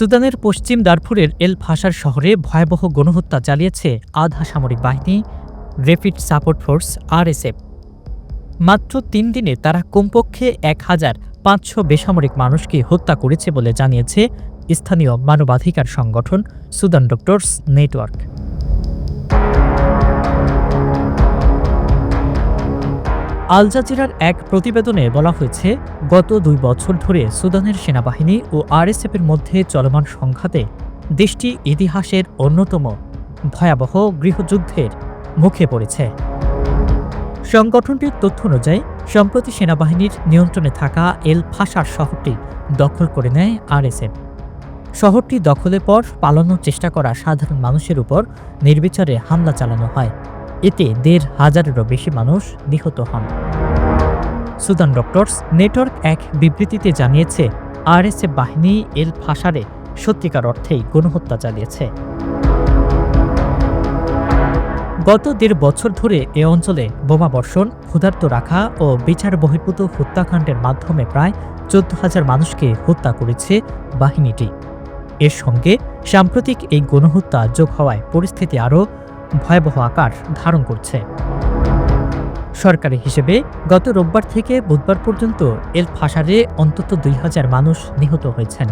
সুদানের পশ্চিম দারফুরের এল ফাসার শহরে ভয়াবহ গণহত্যা চালিয়েছে আধা সামরিক বাহিনী, রেপিড সাপোর্ট ফোর্স, আরএসএফ। মাত্র তিন দিনে তারা কমপক্ষে এক হাজার পাঁচশো বেসামরিক মানুষকে হত্যা করেছে বলে জানিয়েছে স্থানীয় মানবাধিকার সংগঠন সুদান ডক্টরস নেটওয়ার্ক। আল জাজিরার এক প্রতিবেদনে বলা হয়েছে, গত দুই বছর ধরে সুদানের সেনাবাহিনী ও আরএসএফের মধ্যে চলমান সংঘাতে দেশটি ইতিহাসের অন্যতম ভয়াবহ গৃহযুদ্ধের মুখে পড়েছে। সংগঠনটির তথ্য অনুযায়ী, সম্প্রতি সেনাবাহিনীর নিয়ন্ত্রণে থাকা এল ফাসার শহরটি দখল করে নেয় আরএসএফ। শহরটি দখলের পর পালানোর চেষ্টা করা সাধারণ মানুষের উপর নির্বিচারে হামলা চালানো হয়। এতে দেড় হাজারেরও বেশি মানুষ নিহত হন। সুদান ডক্টরস নেটওয়ার্ক এক বিবৃতিতে জানিয়েছে আর আরএসএফ বাহিনী এল ফাসারে সত্যিকার অর্থেই গণহত্যা চালিয়েছে। গত দেড় বছর ধরে এ অঞ্চলে বোমাবর্ষণ ক্ষুধার্ত রাখা ও বিচার বহির্ভূত হত্যাকাণ্ডের মাধ্যমে প্রায় চোদ্দ হাজার মানুষকে হত্যা করেছে বাহিনীটি। এর সঙ্গে সাম্প্রতিক এই গণহত্যা যোগ হওয়ায় পরিস্থিতি আরও ভয়াবহ আকার ধারণ করছে। সরকারি হিসেবে গত রোববার থেকে বুধবার পর্যন্ত এল ফাসারে অন্তত দুই হাজার মানুষ নিহত হয়েছেন।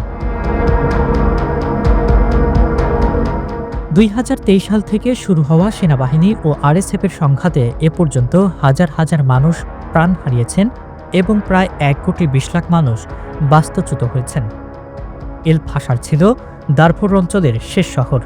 দুই হাজার তেইশ সাল থেকে শুরু হওয়া সেনাবাহিনী ও আরএসএফের সংঘাতে এ পর্যন্ত হাজার হাজার মানুষ প্রাণ হারিয়েছেন এবং প্রায় এক কোটি বিশ লাখ মানুষ বাস্তুচ্যুত হয়েছেন। এল ফাসার ছিল দারফুর অঞ্চলের শেষ শহর।